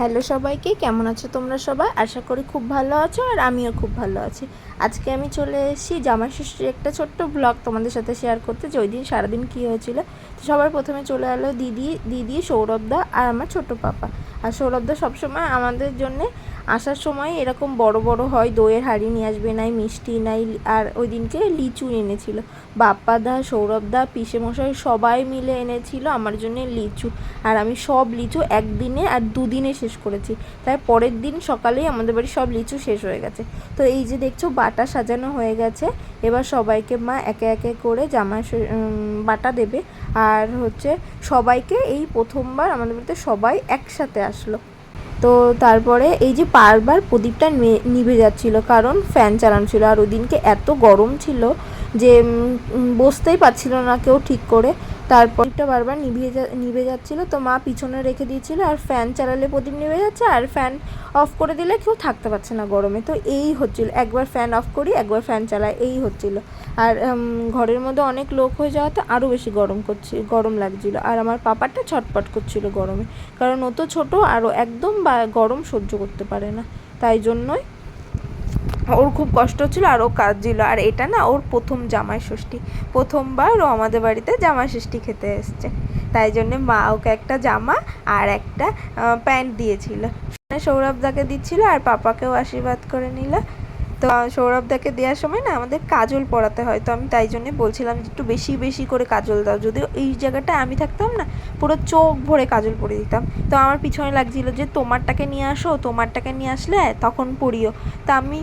Hello সবাইকে, কেমন আছো তোমরা সবাই? আশা করি খুব ভালো আছো আর আমিও খুব ভালো আছি। আজকে আমি চলে এসেছি জামাই ষষ্ঠীর একটা ছোট্ট ব্লগ তোমাদের সাথে শেয়ার করতে, যে ওই দিন সারাদিন কী হয়েছিল। তো সবার প্রথমে চলে এলো দিদি দিদি সৌরভদা আর আমার ছোট পাপা। আর সৌরভদা সবসময় আমাদের জন্যে আসার সময় এরকম বড় বড় হয়, দইয়ের হাঁড়ি নিয়ে আসবে নাই, মিষ্টি নাই, আর ওই দিনকে লিচু এনেছিল। সৌরভদা পিসে মশাই সবাই মিলে এনেছিল আমার জন্য লিচু। আর আমি সব লিচু একদিনে আর দুদিনে শেষ করেছি। তাই পরের দিন সকালেই আমাদের বাড়ি সব লিচু শেষ হয়ে গেছে। তো এই যে দেখছ, বাটা সাজানো হয়ে গেছে। এবার সবাইকে মা একে একে করে জামা বাটা দেবে। আর হচ্ছে সবাইকে এই প্রথমবার আমাদের বাড়িতে সবাই একসাথে আসলো। তো তারপরে এই যে বারবার প্রদীপটা নিভে যাচ্ছিল, কারণ ফ্যান চালানো ছিল আর ওই দিনকে এত গরম ছিল যে বসতেই পারছিল না কেউ ঠিক করে। তারপর প্রদীপটা বারবার নিভিয়ে যা, নিভে যাচ্ছিল। তো মা পিছনে রেখে দিয়েছিল আর ফ্যান চালালে প্রদীপ নিভে যাচ্ছে আর ফ্যান অফ করে দিলে কেউ থাকতে পারছে না গরমে। তো এই হচ্ছিল, একবার ফ্যান অফ করি, একবার ফ্যান চালাই, এই হচ্ছিল। আর ঘরের মধ্যে অনেক লোক হয়ে যাওয়াতে আরও বেশি গরম করছে, গরম লাগছিল। আর আমার পাপাটা ছটপট করছিল গরমে। কারণ ও তো ছোটো আরও একদম বা, গরম সহ্য করতে পারে না। তাই জন্যই ওর খুব কষ্ট ছিল আর ও কাঁদছিল। আর এটা না ওর প্রথম জামাই ষষ্ঠী। প্রথমবার ও আমাদের বাড়িতে জামাই ষষ্ঠী খেতে এসছে। তাই জন্যে মা ওকে একটা জামা আর একটা প্যান্ট দিয়েছিল। সৌরভ দাকে দিচ্ছিল আর পাপাকেও আশীর্বাদ করে নিল। তো সৌরভদাকে দেওয়ার সময় না আমাদের কাজল পরাতে হয়। তো আমি তাই জন্যে বলছিলাম যে একটু বেশি বেশি করে কাজল দাও। যদিও এই জায়গাটা আমি থাকতাম না পুরো চোখ ভরে কাজল পরে দিতাম। তো আমার পিছনে লাগছিল যে তোমারটাকে নিয়ে আসো তোমারটাকে নিয়ে আসলে তখন পড়িও। তা আমি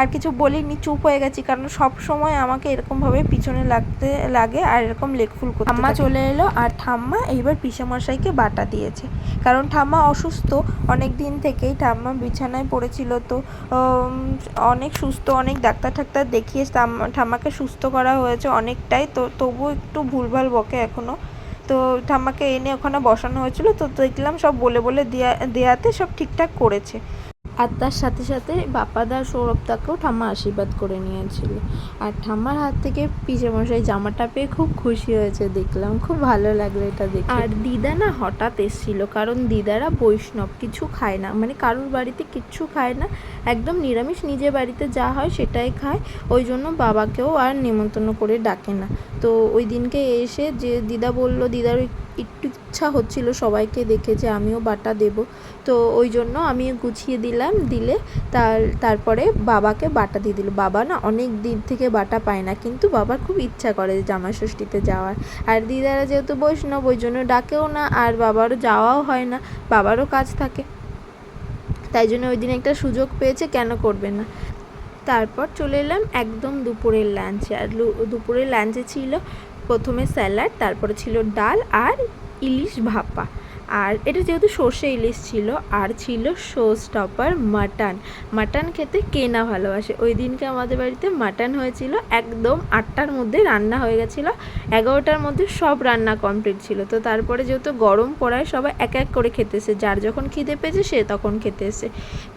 আর কিছু বলিনি চুপ হয়ে গেছি। কারণ সব সময় আমাকে এরকমভাবে পিছনে লাগতে লাগে আর এরকম লেকফুল করতে ঠাম্মা চলে এলো আর ঠাম্মা এইবার পিসামশাইকে বাটা দিয়েছে। কারণ ঠাম্মা অসুস্থ। অনেক দিন থেকেই ঠাম্মা বিছানায় পড়েছিল। তো উম, অনেক সুস্থ, অনেক ডাক্তার ঠাক্তার দেখিয়ে ঠাম্মা ঠাম্মাকে সুস্থ করা হয়েছে অনেকটাই। তো তবুও একটু ভুলভাল বকে এখনও তো ঠাম্মাকে এনে ওখানে বসানো হয়েছিল। তো দেখলাম সব বলে বলে দেয়া, দেয়াতে সব ঠিকঠাক করেছে। আর তার সাথে সাথে বাপাদা সৌরভ তাকেও ঠাম্মা আশীর্বাদ করে নিয়েছিল। আর ঠাম্মার হাত থেকে মশাই জামাটা পেয়ে খুব খুশি হয়েছে দেখলাম। খুব ভালো লাগল এটা দেখে। আর দিদা না হঠাৎ এসেছিল, কারণ দিদারা বৈষ্ণব, কিছু খায় না। মানে কারোর বাড়িতে কিচ্ছু খায় না। একদম নিরামিষ নিজের বাড়িতে যা হয় সেটাই খায়। ওই জন্য বাবাকেও আর নেমন্তন্ন করে ডাকে না। তো ওই দিনকে এসে যে দিদা বলল, দিদার একটু ইচ্ছা হচ্ছিল সবাইকে দেখে যে আমিও বাটা দেব। তো ওই জন্য আমি গুছিয়ে দিলাম, দিলে তার, তারপরে বাবাকে বাটা দিয়ে দিল। বাবা না অনেক দিন থেকে বাটা পায় না, কিন্তু বাবার খুব ইচ্ছা করে জামা ষষ্ঠীতে যাওয়ার। আর দিদারা যেহেতু বৈষ্ণব, ওই জন্য ডাকেও না, আর বাবারও যাওয়াও হয় না, বাবারও কাজ থাকে। তাই জন্য ওই দিন একটা সুযোগ পেয়েছে, কেন করবে না? তারপর চলে এলাম একদম দুপুরের লাঞ্চে আর দুপুরের লাঞ্চে ছিল প্রথমে স্যালাড তারপরে ছিল ডাল আর ইলিশ ভাপা। আর এটা যেহেতু সর্ষে ইলিশ ছিল আর ছিল শো স্টপার মাটন মাটন খেতে কে না ভালোবাসে? ওই দিনকে আমাদের বাড়িতে মাটন হয়েছিল একদম আটটার মধ্যে রান্না হয়ে গেছিল এগারোটার মধ্যে সব রান্না কমপ্লিট ছিল। তো তারপরে যেহেতু গরম পড়ায় সবাই এক এক করে খেতেছে যার যখন খিদে পেয়েছে সে তখন খেতে এসে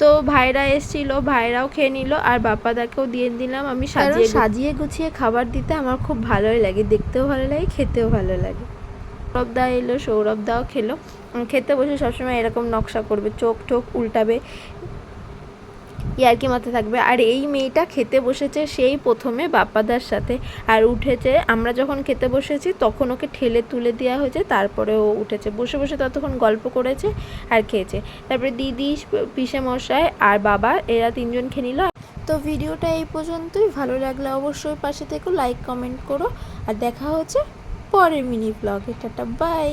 তো ভাইরা এসেছিল ভাইরাও খেয়ে নিল আর বাপ্পাদাকেও দিয়ে দিলাম আমি সাজিয়ে সাজিয়ে গুছিয়ে খাবার দিতে আমার খুব ভালোই লাগে দেখতেও ভালো লাগে খেতেও ভালো লাগে। সৌরভদা এলো সৌরভদাও খেলো। খেতে বসে সবসময় এরকম নকশা করবে, চোখ টোক উল্টাবে, ইয়ার্কি মাথায় থাকবে। আর এই মেয়েটা খেতে বসেছে সেই প্রথমে বাপ্পাদার সাথে। আর উঠেছে, আমরা যখন খেতে বসেছি তখন ওকে ঠেলে তুলে দেওয়া হয়েছে, তারপরে ও উঠেছে। বসে বসে ততক্ষণ গল্প করেছে আর খেয়েছে। তারপরে দিদি পিসে মশাই আর বাবা, এরা তিনজন খেয়ে নিল। তো ভিডিওটা এই পর্যন্তই। ভালো লাগলে অবশ্যই পাশে থেকে, লাইক, কমেন্ট করো। আর দেখা হচ্ছে পরের মিনি ব্লগে টাটা বাই